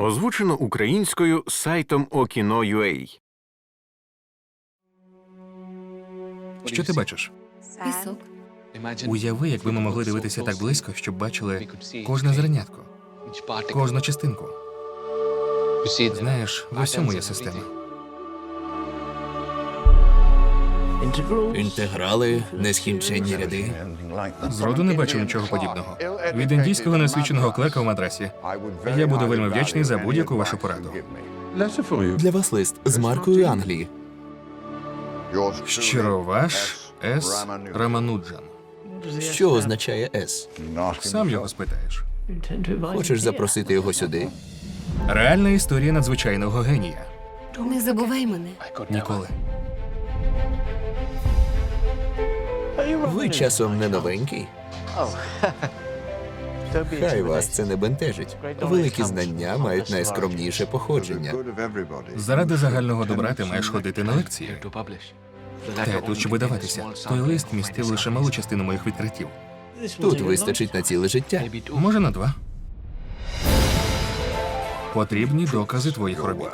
Озвучено українською сайтом Okino.ua Що ти бачиш? Пісок. Уяви, якби ми могли дивитися так близько, щоб бачили кожне зернятко, кожну частинку. Знаєш, в усьому є система. Інтеграли, нескінченні ряди. Зроду не бачив нічого подібного. Від індійського неосвіченого клека в мадрасі. Я буду вельми вдячний за будь-яку вашу пораду. Для вас лист з маркою Англії. Щиро ваш С. Рамануджан. Що означає С? Сам його спитаєш. Хочеш запросити його сюди? Реальна історія надзвичайного генія. Не забувай мене. Ніколи. Ви часом не новенький. Хай вас це не бентежить. Великі знання мають найскромніше походження. Заради загального добра ти маєш ходити на лекції. Та тут, щоб видаватися. Той лист містив лише малу частину моїх відкриттів. Тут вистачить на ціле життя. Може, на два. Потрібні докази твоїх робіт.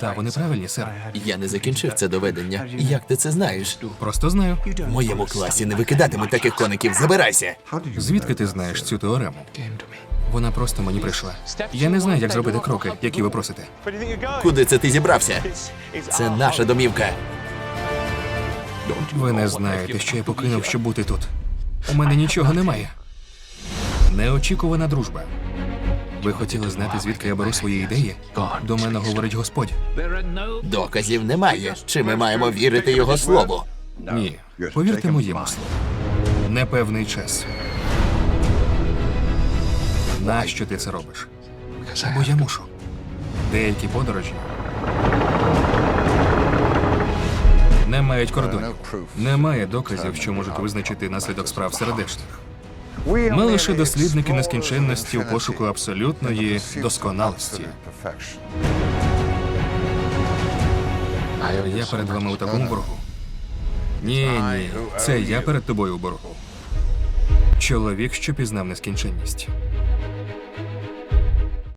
Та вони правильні, сер. Я не закінчив це доведення. Як ти це знаєш? Просто знаю. В моєму класі не викидатимуть таких коників. Забирайся! Звідки ти знаєш цю теорему? Вона просто мені прийшла. Я не знаю, як зробити кроки, які ви просите. Куди це ти зібрався? Це наша домівка. Ви не знаєте, що я покинув, щоб бути тут. У мене нічого немає. Неочікувана дружба. Ви хотіли знати, звідки я беру свої ідеї? До мене говорить Господь. Доказів немає. Чи ми маємо вірити його слову? Ні, повірте моєму слову. Непевний час. Нащо ти це робиш? Бо я мушу. Деякі подорожі не мають кордонів. Немає доказів, що можуть визначити наслідок справ сердечних. Ми лише дослідники нескінченності у пошуку абсолютної досконалості. Я перед вами у такому боргу. Ні, ні, це я перед тобою у боргу. Чоловік, що пізнав нескінченність.